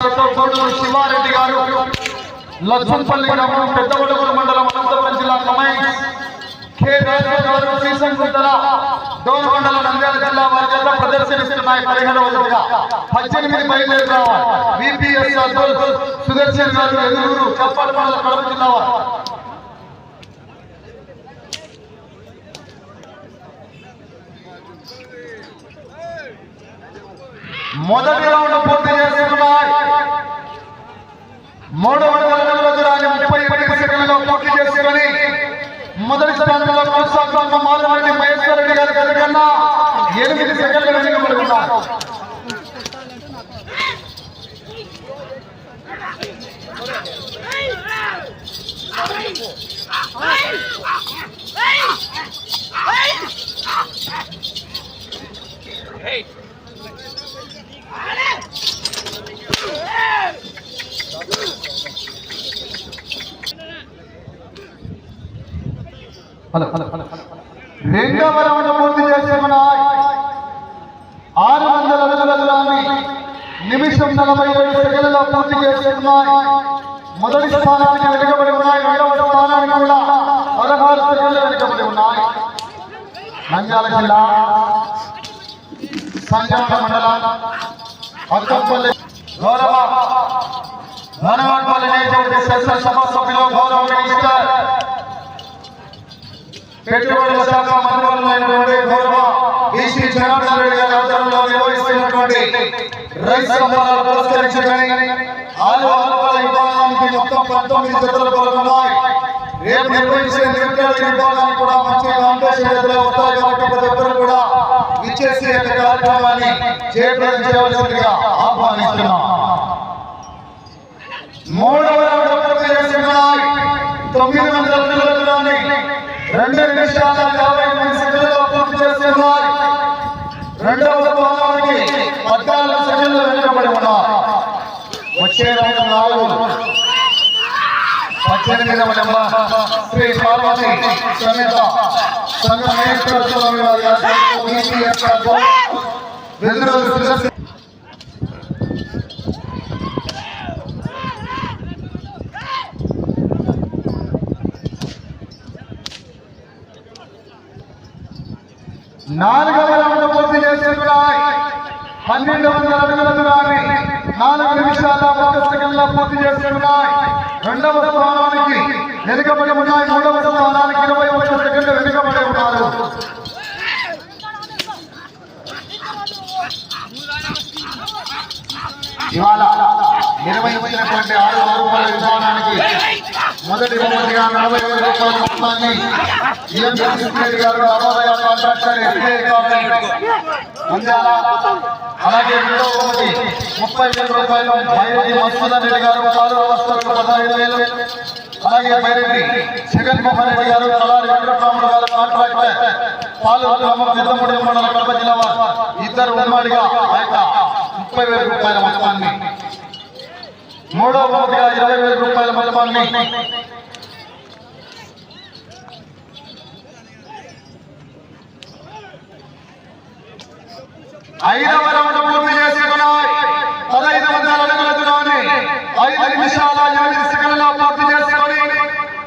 కోడూరు శివారెడ్డి గారు లచ్చంపల్లి గ్రామం పెద్దవడగూరు మండలం అనంతపురం జిల్లా కమాయి కె. రాజు గారు శ్రీశంకుతల డోన్ మండలం నంద్యాల జిల్లా వారి చేత ప్రదర్శనిస్తున్నాయి పదిహేను రోజులుగా పద్దెనిమిది బయలుదేరి రావాలి. విపిఎస్ సుదర్శన్ గారు ఎదురు చప్పాడు మండలం కడప జిల్లా వారు. మొదటి రౌండ్ పూర్తి చేసుకున్నాయి. మూడు వందల నలభై ముప్పై ఒకటి సెకండ్లో పోటీ చేసుకుని మొదటి స్థానంలో కొనసాగుతున్న మాధవరెడ్డి మహేశ్వర రెడ్డి గారి గారి కన్నా ఎనిమిది సెకండ్లు వెనుకబడి ఉన్నారు రెండవ రౌండ్ పూర్తి చేసుకున్నాయి ఆరు వందల అడుగుల దూరాన్ని నిమిషం నలభై ఏడు సెకండ్లలో పూర్తి చేసుకున్నాయి మొదటి స్థానానికి వెనుకబడి ఉన్నాయి. రెండవ స్థానానికి కూడా పదహారు సెకండ్లు వెనుకబడి ఉన్నాయి. నంద్యాల జిల్లా సంజాత మండలం అక్కంపల్లి గౌరవ ధనవాడపల్లి నియోజకవర్గ శాసనసభ సభ్యులు గౌరవ మినిస్టర్ పెట్టుబడుల శాఖ మంత్రులైనటువంటి గౌరవ బీసీ జనార్దన్ రెడ్డి గారి ఆధ్వర్యంలో నిర్వహిస్తున్నటువంటి రైతు సంబరాలు పురస్కరించుకొని ఆరు ఆరుపాల విభాగానికి మొత్తం పంతొమ్మిది జతలు పాల్గొన్నాయి రేపు నిర్వహించే నిర్ణయాల విభాగానికి కూడా మంచి కాంపిటీషన్ ఎదురు వస్తాయి కాబట్టి ప్రతి ఒక్కరు కూడా విచ్చేసి యొక్క కార్యక్రమాన్ని జయప్రదం చేయవలసిందిగా ఆహ్వానిస్తున్నాం. మూడవ రౌండ్ తొమ్మిది వందల రెండు నిమిషాల యాభై ఎనిమిది సెకండ్లలో పూర్తి చేసుకున్నారు రెండవ స్థానానికి పద్నాలుగు సెకండ్లు వెనుకబడి ఉన్నారు. వచ్చే రౌండ్ నాలుగు. పద్దెనిమిదవ నెంబర్ శ్రీ పార్వతి సమేత సంగమేశ్వర స్వామి వారి ఆధ్వర్యంలో BCS ఆధ్వర్యంలో వెల్లురు సుదర్శన్ నాలుగవ రౌండ్ పూర్తి చేసుకున్నాయి పన్నెండు వందల అడుగుల దూరాన్ని నాలుగు నిమిషాల ఒక సెకండ్ల పూర్తి చేసుకున్నాయి రెండవ స్థానానికి వెనుకబడి ఉన్నాయి. మూడవ స్థానానికి ఇరవై ఒక్క సెకండ్లు వెనుకబడి ఉన్నారు. ఇవాళ నిర్వహించినటువంటి ఆరు రూపాయల విధానానికి మొదటి బహుమతిగా నలభై వేల రూపాయల మొత్తాన్ని ఈఎం జగన్మోహన్ గారు Ramodaya contractor SBI contractor Nandyal అలాగే రెండవ బహుమతి ముప్పై వేల రూపాయలు బైరెడ్డి మధుసూదన్ రెడ్డి గారు పాలు వస్తువులకు పదహైదు వేలు. అలాగే బైరెడ్డి జగన్మోహన్ రెడ్డి గారు తలారి వెంకటరాముడు గారు కాంట్రాక్టర్. పాలు గ్రామం పెద్దముడి మండల కడప జిల్లా ఇద్దరు ఉమ్మడిగా ఆ యొక్క ముప్పై వేల రూపాయల మొత్తాన్ని మూడో బహుమతిగా ఇరవై వేల రూపాయల మొత్తాన్ని. ఐదవ రౌండ్ పూర్తి చేసుకున్నాయి పదహైదు వందల అడుగుల దూరాన్ని ఐదు నిమిషాల ఎనిమిది సెకండ్లలో పూర్తి చేసుకొని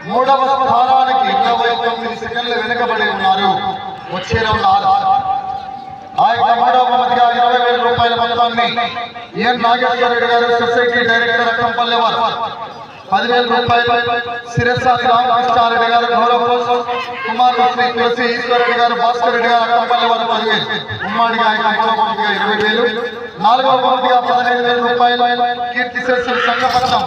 మూడవ స్థానానికి ఇరవై తొమ్మిది సెకండ్లు వెనుకబడి ఉన్నారు. వచ్చే రౌండ్ ఆ యొక్క మూడవ బహుమతిగా ఇరవై వేల రూపాయల మొత్తాన్ని ఎన్ నాగేశ్వర రెడ్డి గారు సొసైటీ డైరెక్టర్ అక్కంపల్లి వారు పదివేల రూపాయలు శిరస్సాది రామకృష్ణారెడ్డి గారు గౌరవ కోసం కుమార్ శ్రీ తులసి ఈశ్వరెడ్డి గారు భాస్కర్ రెడ్డి గారు అక్కంపల్లి వారు పదివేలు ఉమ్మడిగా ఆయన మూడవ బహుమతిగా ఇరవై వేలు నాలుగవ బహుమతిగా పదహైదు వేల రూపాయలు కీర్తి శిరస్సు సంఘపట్నం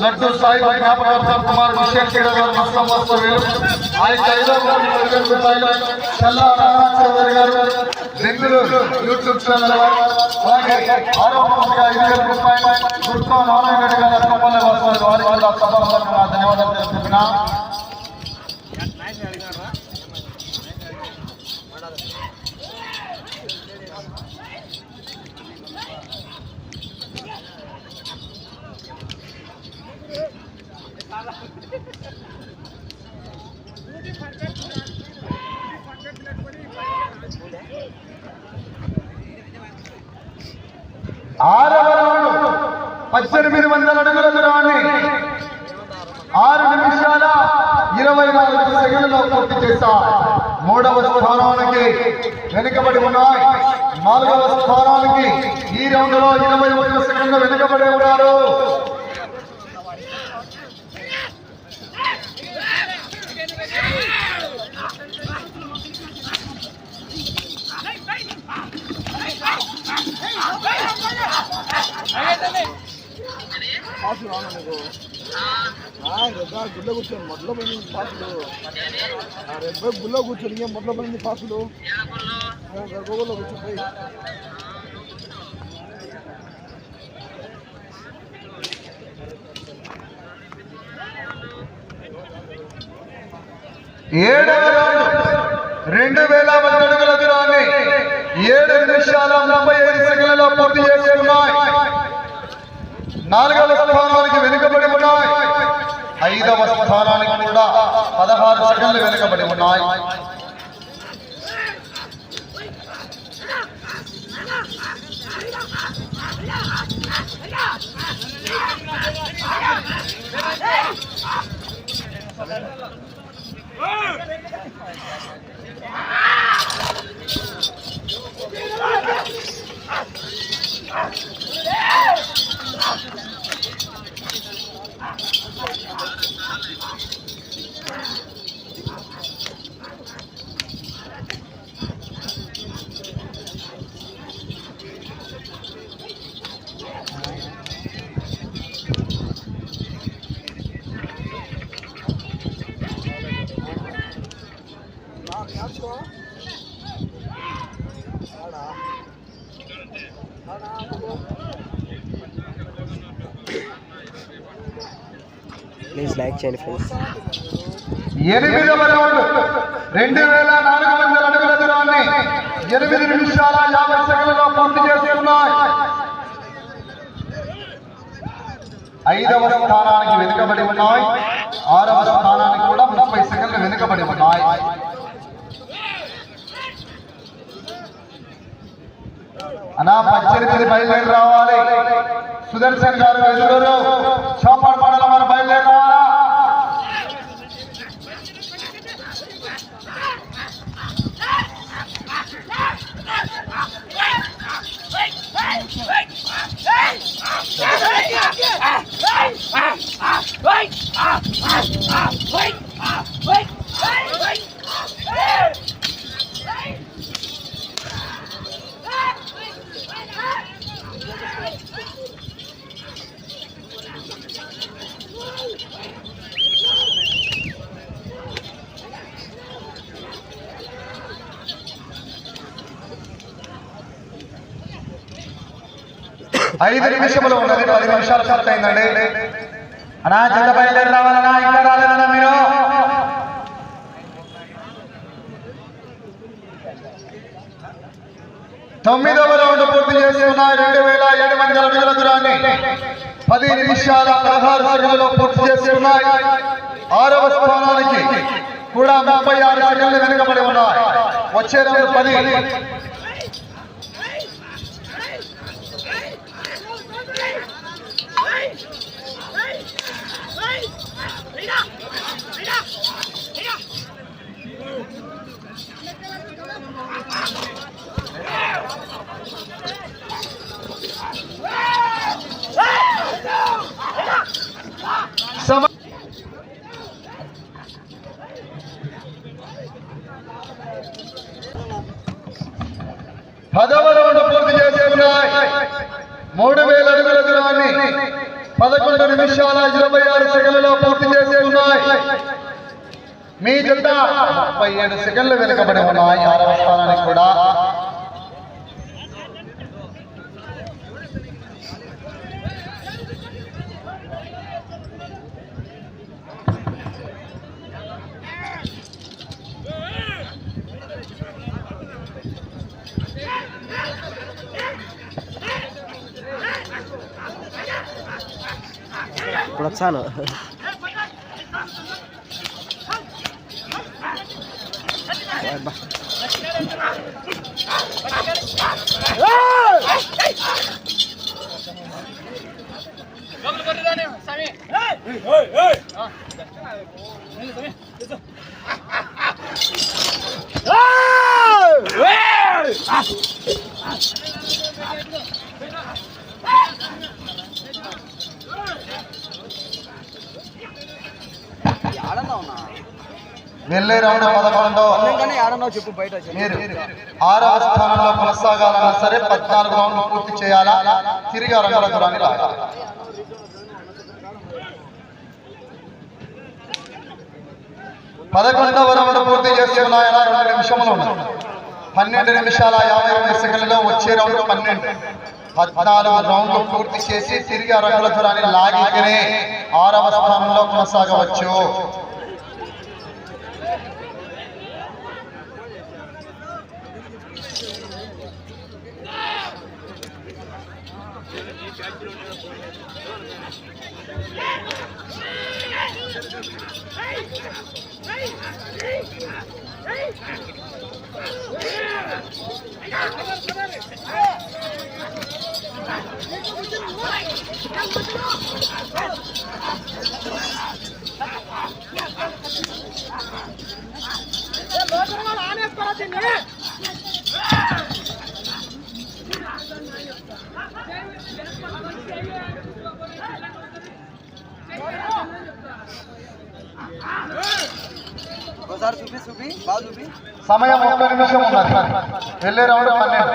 లడ్డు సాయి జ్ఞాపకార్థం కుమార్ విషయం గారు మొత్తం వస్తు వేలు ఆ యొక్క ఐదవ బహుమతి పదివేల రూపాయలు చల్లా నారాయణ చౌదరి గారు బెంగళూరు యూట్యూబ్ ఛానల్ వారు అలాగే ఆరో బహుమతిగా ఐదు వేల రూపాయలు గుర్తా నారాయణ రెడ్డి గారు అక్కంపల్లి వారు వారికి కూడా సభాపరంగా ధన్యవాదాలు తెలుపుతున్నా ఆరవ వందల అడుగుల దూరాన్ని ఆరు నిమిషాల ఇరవై నాలుగు సెకండ్లలో పూర్తి చేశారు మూడవ స్థానానికి వెనుకబడి ఉన్నాయి. నాలుగవ స్థానానికి ఈ రౌండ్లో ఇరవై ఒక్క సెకండ్లు వెనుకబడి ఉన్నారు. గుళ్ళో కూర్చొని మొదలు పోయింది పాసులు రేపు గుళ్ళో కూర్చొని ఇంకేం మొదలు పోయింది పాసులు గర్భగుల్లో కూర్చోపోయి ఏడవ రౌండ్ రెండు వేల మంది అడుగుల దూరాన్ని ఏడు నిమిషాల ముప్పై ఐదు సెకండ్లలో పూర్తి చేసుకున్నాయి నాలుగవ స్థానానికి వెనుకబడి ఉన్నాయి ఐదవ స్థానానికి కూడా పదహారు సెకండ్లు వెనుకబడి ఉన్నాయి చేయండి ఫ్రెండ్స్. ఎనిమిదవ రౌండ్ రెండు వేల నాలుగు వందల అడుగుల దూరాన్ని ఎనిమిది నిమిషాల యాభై సెకండ్లలో పూర్తి చేస్తున్నాయి. ఐదవ స్థానానికి వెనుకబడి ఉన్నాయి. ఆరవ స్థానానికి కూడా ముప్పై సెకండ్లు వెనుకబడి ఉన్నాయి. అనా పద్దెనిమిది బయలుదేరి రావాలి. సుదర్శన్ గారు ఎదురు. ఐదు నిమిషములు ఉన్నది పది నిమిషాలు పూర్తయిందండి అనా చెత్త బయలుదేరి రావాలన్నా ఇంకా రాలేదన్నా మీరు? తొమ్మిదవ రౌండ్ పూర్తి చేసుకున్నాయి రెండు వేల ఏడు వందల అడుగుల దూరాన్ని పది నిమిషాల పదహారు సెకండ్లలో పూర్తి చేసుకున్నాయి ఆరవ స్థానానికి కూడా ముప్పై ఆరు సెకండ్లు వెనుకబడి ఉన్నాయి. వచ్చే రెండు పది. మూడు వేల అడుగుల దూరాన్ని పదకొండు నిమిషాల ఇరవై ఆరు సెకండ్లలో పూర్తి చేసుకున్నాయి మీ జంట ముప్పై ఏడు సెకండ్లు వెనుకబడి ఉన్నాయి. ఆరవ స్థానానికి కూడా ఇప్పుడు వచ్చాను అబ్బా. వెళ్ళే రౌండ్ పదకొండో కానీ ఆడన్నావు చెప్పు బయట మీరు ఆరవ స్థానంలో కొనసాగాలన్నా సరే పద్నాలుగు రౌండ్లు పూర్తి చేయాలా? తిరిగి రంగుల దూరాన్ని రాయాలి పదకొండవ రౌండ్ పూర్తి చేసుకున్నాయన రెండు నిమిషములు పన్నెండు నిమిషాల యాభై రెండు సెకండ్లలో వచ్చే రౌండ్ పన్నెండు. పద్నాలుగు రౌండ్లు పూర్తి చేసి తిరిగి ఆ రంగుల దూరాన్ని లాగితేనే ఆరవ స్థానంలో కొనసాగవచ్చు. Hey! Hey! సమయం ఒక్క నిమిషం ఉన్నది వెళ్ళే రౌండ్ పన్నెండు.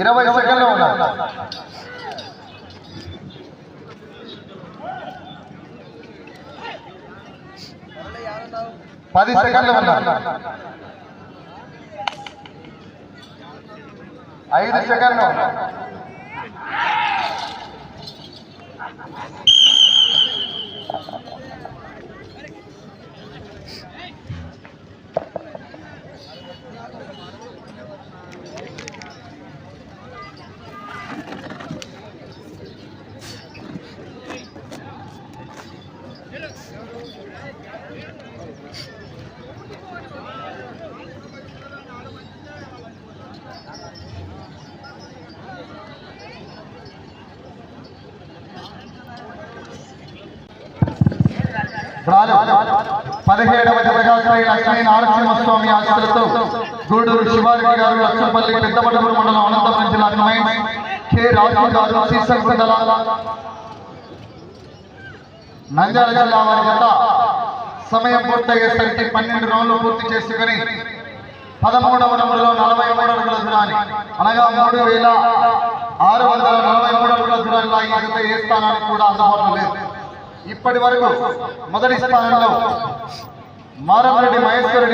ఇరవై సెకండ్లు ఉన్నారు. పది సెకండ్లు ఉన్నాయి ఐదు సెకండ్లు ఉన్నాయి రాలు పదిహేడవ జతగా శ్రీ లక్ష్మీ నారసింహస్వామి ఆశలతో గూడూరు శివారెడ్డి గారు లక్ష్మపల్లి పెద్దపడమూరు మండలం అనంతపురం జిల్లా కమాండ్ కె. రాజు గారు శ్రీశంకుదల నంద్యాల జిల్లా వారి జత సమయం పూర్తయ్యేసరికి పన్నెండు రౌండ్లు పూర్తి చేసుకుని పదమూడవ నంబర్లో నలభై మూడు అడుగుల దూరాన్ని అనగా మూడు వేల ఆరు వందల నలభై మూడు అడుగుల దూరాన్ని ఈ జత ఏ స్థానానికి కూడా అందుబాటులో లేదు. ఇప్పటి వరకు మొదటి స్థానంలో మారంరెడ్డి మహేశ్వరుడి